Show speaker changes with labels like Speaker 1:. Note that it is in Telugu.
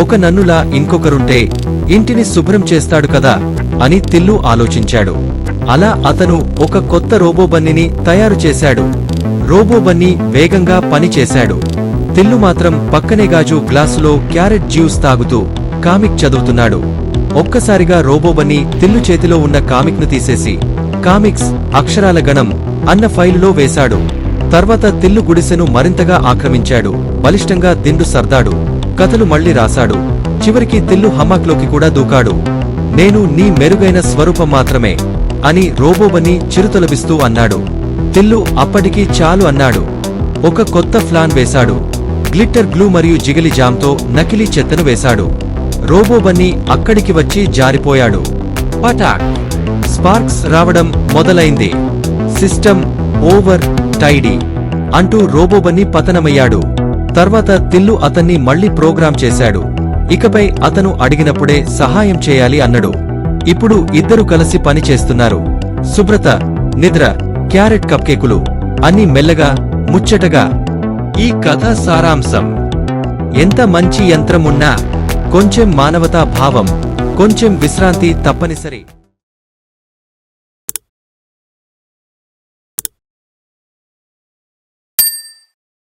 Speaker 1: ఒక నన్నులా ఇంకొకరుంటే ఇంటిని శుభ్రం చేస్తాడు కదా అని తిల్లు ఆలోచించాడు. అలా అతను ఒక కొత్త రోబోబన్నీని తయారు చేశాడు. రోబోబన్నీ వేగంగా పని చేశాడు. తిల్లు మాత్రం పక్కనే గాజు గ్లాసులో క్యారెట్ జ్యూస్ తాగుతూ కామిక్ చదువుతున్నాడు. ఒక్కసారిగా రోబోబన్నీ తిల్లు చేతిలో ఉన్న కామిక్ను తీసేసి కామిక్స్ అక్షరాల గణం అన్న ఫైలులో వేశాడు. తర్వాత తిల్లు గుడిసెను మరింతగా ఆక్రమించాడు. బలిష్టంగా దిండు సర్దాడు. కథలు మళ్ళీ రాశాడు. చివరికి తిల్లు హమాక్లోకి కూడా దూకాడు. నేను నీ మెరుగైన స్వరూపం మాత్రమే అని రోబోబని చిరుతొలబిస్తూ అన్నాడు. తిల్లు అప్పటికి చాలు అన్నాడు. ఒక కొత్త ఫ్లాన్ వేశాడు. గ్లిట్టర్ గ్లూ మరియు జిగిలి జామ్తో నకిలీ చెత్తను వేశాడు. రోబోబన్నీ అక్కడికి వచ్చి జారిపోయాడు. పటాక్! స్పార్క్స్ రావడం మొదలైంది. System over tidy! అంటూ రోబోబన్నీ పతనమయ్యాడు. తర్వాత తిల్లు అతన్ని మళ్ళీ ప్రోగ్రాం చేశాడు. ఇకపై అతను అడిగినప్పుడే సహాయం చేయాలి అన్నడు. ఇప్పుడు ఇద్దరు కలిసి పని చేస్తున్నారు. శుభ్రత నిద్ర క్యారెట్ కప్కేకులు అన్ని మెల్లగా ముచ్చటగా ఈ కథ సారాంశం. ఎంత మంచి యంత్రమున్నా కొంచెం మానవతా భావం కొంచెం విశ్రాంతి తప్పనిసరి.